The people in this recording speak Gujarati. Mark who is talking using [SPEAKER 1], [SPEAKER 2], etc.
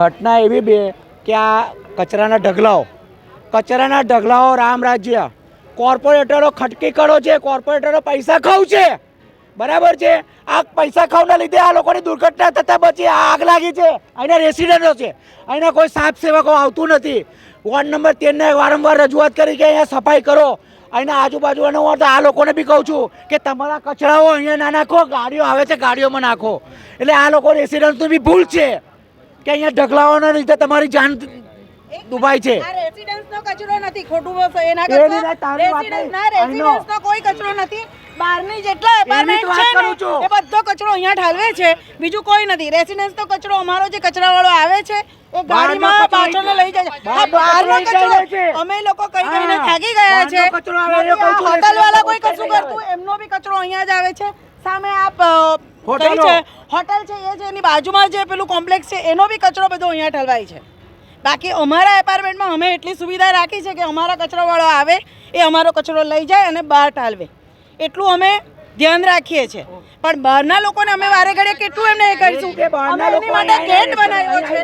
[SPEAKER 1] ઘટના એવી બે કે આ કચરાના ઢગલાઓ કચરાના ઢગલાઓ રામ રાજ્ય. કોર્પોરેટરો ખટકી કરો છે, કોર્પોરેટરો પૈસા ખાવ છે. બરાબર છે? આ પૈસા ખાવના લીધે આ લોકોની દુર્ઘટના થતાં પછી આ આગ લાગી છે. અહીંના રેસિડન્ટો છે. અહીંના કોઈ સાફ સેવકો આવતું નથી. વોર્ડ નંબર તેરને વારંવાર રજૂઆત કરી કે અહીંયા સફાઈ કરો. અહીંના આજુબાજુ અને હું તો આ લોકોને બી કહું છું કે તમારા કચરાઓ અહીંયા ના નાખો, ગાડીઓ આવે છે, ગાડીઓમાં નાખો. એટલે આ લોકો રેસિડેન્ટની બી ભૂલ છે. કે અહીંયા ઢગલાઓના લીધે તમારી જાન દુભાઈ છે.
[SPEAKER 2] રેસિડન્સનો કચરો નથી ખોટું બોલશો એ ના
[SPEAKER 1] એ
[SPEAKER 2] કરશો.
[SPEAKER 1] નહીં, તારી વાત
[SPEAKER 2] રેસિડન્સ
[SPEAKER 1] નહીં.
[SPEAKER 2] ના રેસિડન્સનો કોઈ કચરો નથી. બહારની જેટલા એપાર્ટમેન્ટ છે ને એ બધો કચરો અહીંયા ઠાલવે છે. બીજું કોઈ નથી. રેસિડન્સનો કચરો અમારો જે કચરાવાળો આવે છે એ ગાડીમાં
[SPEAKER 1] કચરો
[SPEAKER 2] લઈ જાય છે.
[SPEAKER 1] બહારનો કચરો
[SPEAKER 2] અમે લોકો કઈ કઈને થાકી ગયા છું, હોટલ વાળા કોઈ કશું કરતું એમનો બી કચરો અહીંયા જ આવે છે. સામે આપ
[SPEAKER 1] હોટલ.
[SPEAKER 2] કઈ છે હોટલ છે એ એની બાજુમાં જે પેલું કોમ્પ્લેક્સ છે એનો બી કચરો બધો અહીંયા ઠલવાય છે. બાકી અમારા એપાર્ટમેન્ટમાં અમે એટલી સુવિધા રાખી છે કે અમારા કચરાવાળો આવે એ અમારો કચરો લઈ જાય અને બહાર ટાલવે એટલું અમે ધ્યાન રાખીએ છીએ પણ બહારના લોકોને અમે વારે ઘડીએ કેટલું એમને એ કરીશું?
[SPEAKER 1] કે બહારના
[SPEAKER 2] એની
[SPEAKER 1] લોકો
[SPEAKER 2] માટે ગેટ બનાવ્યો છે.